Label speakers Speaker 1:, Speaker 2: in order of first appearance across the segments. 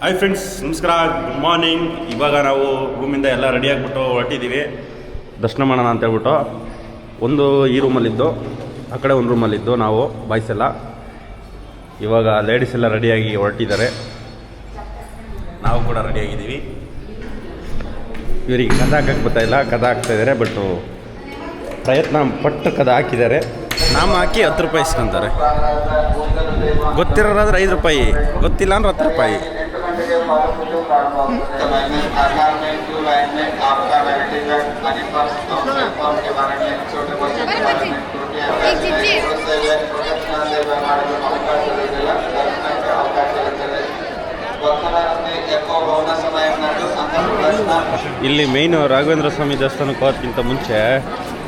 Speaker 1: Hi friends ನಮಸ್ಕಾರ. Good morning ಇವಾಗ ನಾವು ರೂಮಿಂದ ಎಲ್ಲ ರೆಡಿ ಆಗಿಬಿಟ್ಟು ಹೊರಟಿದ್ದೀವಿ. ದರ್ಶನ ಮಾಡೋಣ ಅಂತ ಹೇಳ್ಬಿಟ್ಟು. ಒಂದು ಈ ರೂಮಲ್ಲಿದ್ದು ಆ ಕಡೆ ಒಂದು ರೂಮಲ್ಲಿದ್ದು ನಾವು ಬಾಯ್ಸ್ ಎಲ್ಲ. ಇವಾಗ ಲೇಡೀಸ್ ಎಲ್ಲ ರೆಡಿಯಾಗಿ ಹೊರಟಿದ್ದಾರೆ. ನಾವು ಕೂಡ ರೆಡಿಯಾಗಿದ್ದೀವಿ ಇವರಿಗೆ ಕದ ಹಾಕಕ್ಕೆ ಗೊತ್ತಾಯಿಲ್ಲ ಕದ ಹಾಕ್ತಾ ಇದ್ದಾರೆ ಬಟ್ಟು ಪ್ರಯತ್ನ ಪಟ್ಟು ಕದ ಹಾಕಿದ್ದಾರೆ. ನಾಮ ಹಾಕಿ ಹತ್ತು ರೂಪಾಯಿ ಇಸ್ಕೊಂತಾರೆ. ಗೊತ್ತಿರೋರಾದ್ರೆ ಐದು ರೂಪಾಯಿ, ಗೊತ್ತಿಲ್ಲ ಅಂದ್ರೆ ಹತ್ತು ರೂಪಾಯಿ.
Speaker 2: समय में आधार में क्यू लाइन में आपका वैलिडिटी कार्ड आने पर फॉर्म के बारे में छोटे बच्चे के बारे में कृपया
Speaker 3: एक चिट्ठी।
Speaker 2: ಸೇವೆ ಪ್ರೊಟೆಕ್ಷನ್ ಸೇವೆ ಮಾಡಲು ಅವಕಾಶ ಇರುವುದಿಲ್ಲ ದರ್ಶನಕ್ಕೆ ಅವಕಾಶ ಇರುತ್ತದೆ ಭಕ್ತರನ್ನೇ ಎಕೋ ಭವನ ಸಮಯ ನಂದು ದರ್ಶನ
Speaker 1: ಇಲ್ಲಿ ಮೇಯ್ನು ರಾಘವೇಂದ್ರ ಸ್ವಾಮಿ ದೇವಸ್ಥಾನಕ್ಕೆ ಹೋಗೋದಕ್ಕಿಂತ ಮುಂಚೆ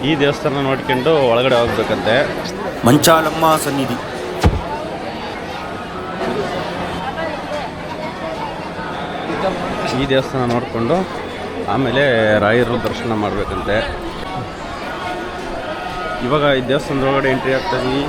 Speaker 1: ಈ ದೇವಸ್ಥಾನ ನೋಡ್ಕೊಂಡು ಒಳಗಡೆ ಹೋಗ್ಬೇಕಂತೆ
Speaker 4: ಮಂಚಾಲಮ್ಮ ಸನ್ನಿಧಿ
Speaker 1: ಈ ದೇವಸ್ಥಾನ ನೋಡಿಕೊಂಡು ಆಮೇಲೆ ರಾಯರು ದರ್ಶನ ಮಾಡಬೇಕಂತೆ. ಇವಾಗ ಈ ದೇವಸ್ಥಾನದ ಒಳಗಡೆ ಎಂಟ್ರಿ ಆಗ್ತಾ ಇದೀವಿ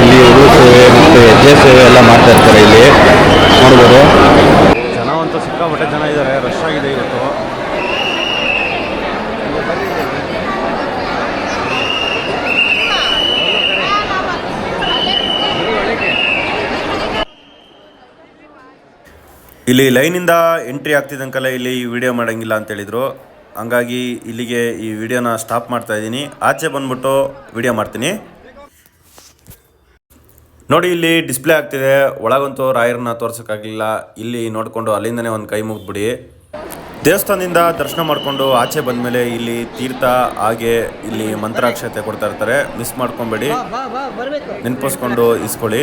Speaker 4: ಇಲ್ಲಿ ಉರು ಸೇವೆ ಮತ್ತು ಹೆಜ್ಜೆ ಸೇವೆ ಎಲ್ಲ ಮಾಡ್ತಾ ಇರ್ತಾರೆ ಇಲ್ಲಿ. ನೋಡ್ಬೋದು.
Speaker 1: ಜನ ಅಂತೂ ಸಿಕ್ಕಾಪಟ್ಟೆ ಜನ ಇದ್ದಾರೆ ರಶ್ ಆಗಿದೆ ಇವತ್ತು.
Speaker 4: ಇಲ್ಲಿ ಲೈನಿಂದ ಎಂಟ್ರಿ ಆಗ್ತಿದ್ದಂಕಲ್ಲ ಇಲ್ಲಿ ಈ ವಿಡಿಯೋ ಮಾಡೋಂಗಿಲ್ಲ ಅಂತ ಹೇಳಿದ್ರು. ಹಂಗಾಗಿ ಇಲ್ಲಿಗೆ ಈ ವಿಡಿಯೋನ ಸ್ಟಾಪ್ ಮಾಡ್ತಾ ಇದ್ದೀನಿ. ಆಚೆ ಬಂದ್ಬಿಟ್ಟು ವಿಡಿಯೋ ಮಾಡ್ತೀನಿ. ನೋಡಿ ಇಲ್ಲಿ ಡಿಸ್ಪ್ಲೇ ಆಗ್ತಿದೆ. ಒಳಗಂತೂ ರಾಯರನ್ನ ತೋರ್ಸೋಕ್ಕಾಗಲಿಲ್ಲ ಇಲ್ಲಿ ನೋಡಿಕೊಂಡು ಅಲ್ಲಿಂದನೇ ಒಂದು ಕೈ ಮುಗಿದ್ಬಿಡಿ. ದೇವಸ್ಥಾನದಿಂದ ದರ್ಶನ ಮಾಡಿಕೊಂಡು ಆಚೆ ಬಂದಮೇಲೆ ಇಲ್ಲಿ ತೀರ್ಥ ಹಾಗೆ ಇಲ್ಲಿ ಮಂತ್ರಾಕ್ಷತೆ ಕೊಡ್ತಾ ಇರ್ತಾರೆ. ಮಿಸ್ ಮಾಡ್ಕೊಬೇಡಿ. ನೆನಪಿಸ್ಕೊಂಡು ಇಸ್ಕೊಳ್ಳಿ.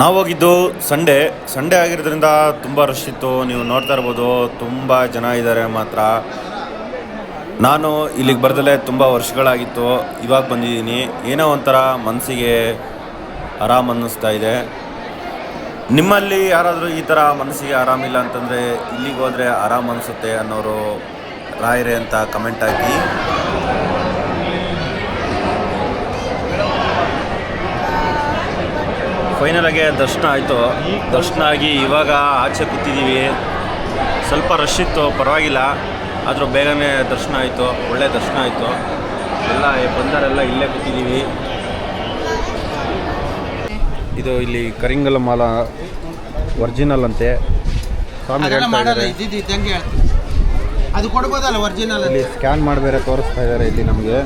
Speaker 4: ನಾವು ಹೋಗಿದ್ದು ಸಂಡೇ ಸಂಡೇ ಆಗಿರೋದ್ರಿಂದ ತುಂಬ ರಶ್ ಇತ್ತು. ನೀವು ನೋಡ್ತಾ ಇರ್ಬೋದು ತುಂಬ ಜನ ಇದ್ದಾರೆ ಮಾತ್ರ. ನಾನು ಇಲ್ಲಿಗೆ ಬರ್ದಲೇ ತುಂಬ ವರ್ಷಗಳಾಗಿತ್ತು. ಇವಾಗ ಬಂದಿದ್ದೀನಿ. ಏನೋ ಒಂಥರ ಮನಸ್ಸಿಗೆ ಆರಾಮ್ ಅನ್ನಿಸ್ತಾ ಇದೆ. ನಿಮ್ಮಲ್ಲಿ ಯಾರಾದರೂ ಈ ಥರ ಮನಸ್ಸಿಗೆ ಆರಾಮಿಲ್ಲ ಅಂತಂದರೆ ಇಲ್ಲಿಗೆ ಹೋದರೆ ಆರಾಮ್ ಅನಿಸುತ್ತೆ ಅನ್ನೋರು ರಾಯರೇ ಅಂತ ಕಮೆಂಟ್ ಹಾಕಿ.
Speaker 1: ಫೈನಲಾಗೆ ದರ್ಶನ ಆಯಿತು. ದರ್ಶನ ಆಗಿ ಇವಾಗ ಆಚೆ ಕೂತಿದ್ದೀವಿ ಸ್ವಲ್ಪ ರಶ್ ಇತ್ತು, ಪರವಾಗಿಲ್ಲ. ಆದರೂ ಬೇಗನೆ ದರ್ಶನ ಆಯಿತು. ಒಳ್ಳೆ ದರ್ಶನ ಆಯಿತು. ಎಲ್ಲ ಬಂದರೆಲ್ಲ ಇಲ್ಲೇ ಕೂತಿದ್ದೀವಿ ಇದು ಇಲ್ಲಿ ಕರಿಂಗಲ ಮಾಲ ಒರಿಜಿನಲ್ ಅಂತೆ. ಸ್ವಾಮಿ
Speaker 5: ಅದೆಲ್ಲ
Speaker 1: ಹೇಳ್ತಾ
Speaker 5: ಮಾಡಲ್ಲ
Speaker 1: ಇದ್ದಾರೆ.
Speaker 5: ಇದ್ದಿದ್ದು ಇದ್ದಂಗೆ ಹೇಳ್ತೀನಿ. ಅದು ಕೊಡ್ಬೋದಲ್ಲ ಒರಿಜಿನಲ್
Speaker 1: ಇಲ್ಲಿ ಸ್ಕ್ಯಾನ್ ಮಾಡಿ ಬೇರೆ ತೋರಿಸ್ತಾ ಇದಾರೆ ಇಲ್ಲಿ ನಮಗೆ.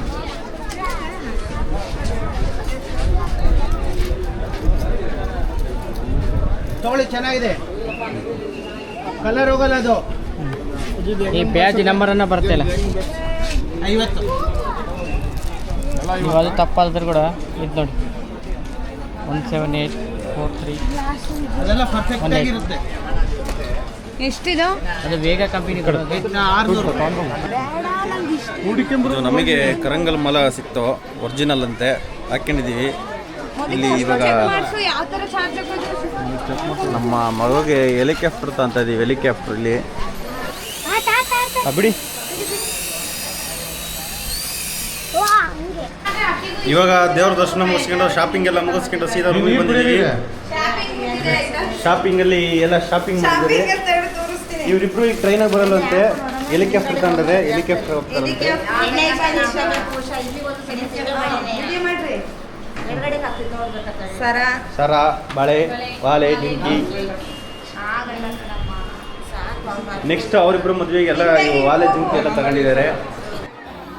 Speaker 5: ತಗೊಳ್ಳಿ ಚೆನ್ನಾಗಿದೆ. ಕಲರ್ ಹೋಗಲ್ಲ ಅದು.
Speaker 6: ಈ ಬ್ಯಾಜ್ ನಂಬರ್ ಅನ್ನ ಬರ್ತಿಲ್ಲ
Speaker 5: ಐವತ್ತು.
Speaker 6: ನೀವು ಅದು ತಪ್ಪಾದ್ರೆ ಕೂಡ ಇದು ನೋಡಿ. One seven eight four three
Speaker 5: ಅದೆಲ್ಲ ಪರ್ಫೆಕ್ಟ್ ಆಗಿರುತ್ತೆ.
Speaker 3: ಎಷ್ಟಿದು?
Speaker 6: ಅದು ಬೇಗ ಕಂಪನಿ
Speaker 1: ನಮಗೆ ಕರಂಗಲ್ ಮಲ ಸಿಕ್ತು ಒರಿಜಿನಲ್ ಅಂತೆ. ಹಾಕೊಂಡಿದ್ದೀವಿ. ಇಲ್ಲಿ ಇವಾಗ
Speaker 3: ಯಾವ ತರ ಚಾರ್ಜ್ ಹಾಕೋದು
Speaker 1: ನಮ್ಮ ಮಗುಗೆ ಹೆಲಿಕಾಪ್ಟರ್ ಅಂತ ಇದೀವಿ ಹೆಲಿಕಾಪ್ಟರ್ ಇಲ್ಲಿ. ಆ, ಬಿಡಿ. ಇವಾಗ ದೇವ್ರ ದರ್ಶನ ಮುಗಿಸ್ಕೊಂಡು ಶಾಪಿಂಗ್ ಎಲ್ಲ ಮುಗಿಸ್ಕೊಂಡು ಸೀದಾ ರೂಮಿಗೆ ಬಂದಿದ್ದೀವಿ. ಶಾಪಿಂಗ್ ಅಲ್ಲಿ ಎಲ್ಲ ಶಾಪಿಂಗ್ ಮಾಡಿದ್ರಿ ಇವ್ರಿಬ್ರು ಈಗ ಟ್ರೈನಾಗ ಬರಲ್ಲಂತೆ. ಹೆಲಿಕಾಪ್ಟರ್ ತಂಡದೆ ಹೆಲಿಕಾಪ್ಟರ್ ಹೋಗ್ತಾರಂತೆ
Speaker 3: ಸರ.
Speaker 1: ಸರ ಬಳೆ ಬಾಳೆ ಡಿಂಕಿ. ನೆಕ್ಸ್ಟ್ ಅವರಿಬ್ರು ಮದುವೆಗೆ ಎಲ್ಲ ಇವು ವಾಲೆ ಜಿಂಕಿ ಎಲ್ಲ ತಗೊಂಡಿದ್ದಾರೆ.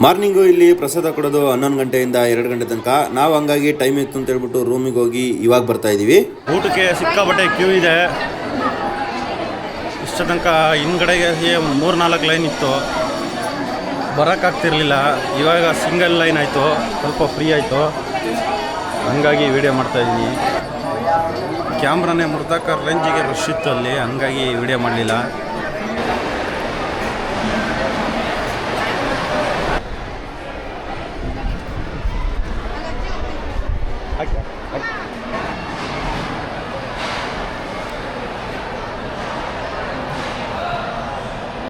Speaker 4: ಮಾರ್ನಿಂಗು ಇಲ್ಲಿ ಪ್ರಸಾದ ಕೊಡೋದು ಹನ್ನೊಂದು ಗಂಟೆಯಿಂದ ಎರಡು ಗಂಟೆ ತನಕ. ನಾವು ಹಂಗಾಗಿ ಟೈಮ್ ಇತ್ತು ಅಂತ ಹೇಳ್ಬಿಟ್ಟು ರೂಮಿಗೆ ಹೋಗಿ ಇವಾಗ ಬರ್ತಾ ಇದ್ದೀವಿ
Speaker 1: ಊಟಕ್ಕೆ ಸಿಕ್ಕಾಪಟ್ಟೆ ಕ್ಯೂ ಇದೆ. ಇಷ್ಟ ತನಕ ಹಿಂದ್ಗಡೆಗೆ ಮೂರು ನಾಲ್ಕು ಲೈನ್ ಇತ್ತು. ಬರೋಕ್ಕಾಗ್ತಿರ್ಲಿಲ್ಲ ಇವಾಗ ಸಿಂಗಲ್ ಲೈನ್ ಆಯಿತು. ಸ್ವಲ್ಪ ಫ್ರೀ ಆಯಿತು. ಹಂಗಾಗಿ ವಿಡಿಯೋ ಮಾಡ್ತಾಯಿದ್ದೀನಿ ಕ್ಯಾಮ್ರಾನೇ ಮುರ್ದಾಕ ರೇಂಜಿಗೆ ರಶ್ ಇತ್ತು ಅಲ್ಲಿ. ಹಂಗಾಗಿ ವಿಡಿಯೋ ಮಾಡಲಿಲ್ಲ. I, I,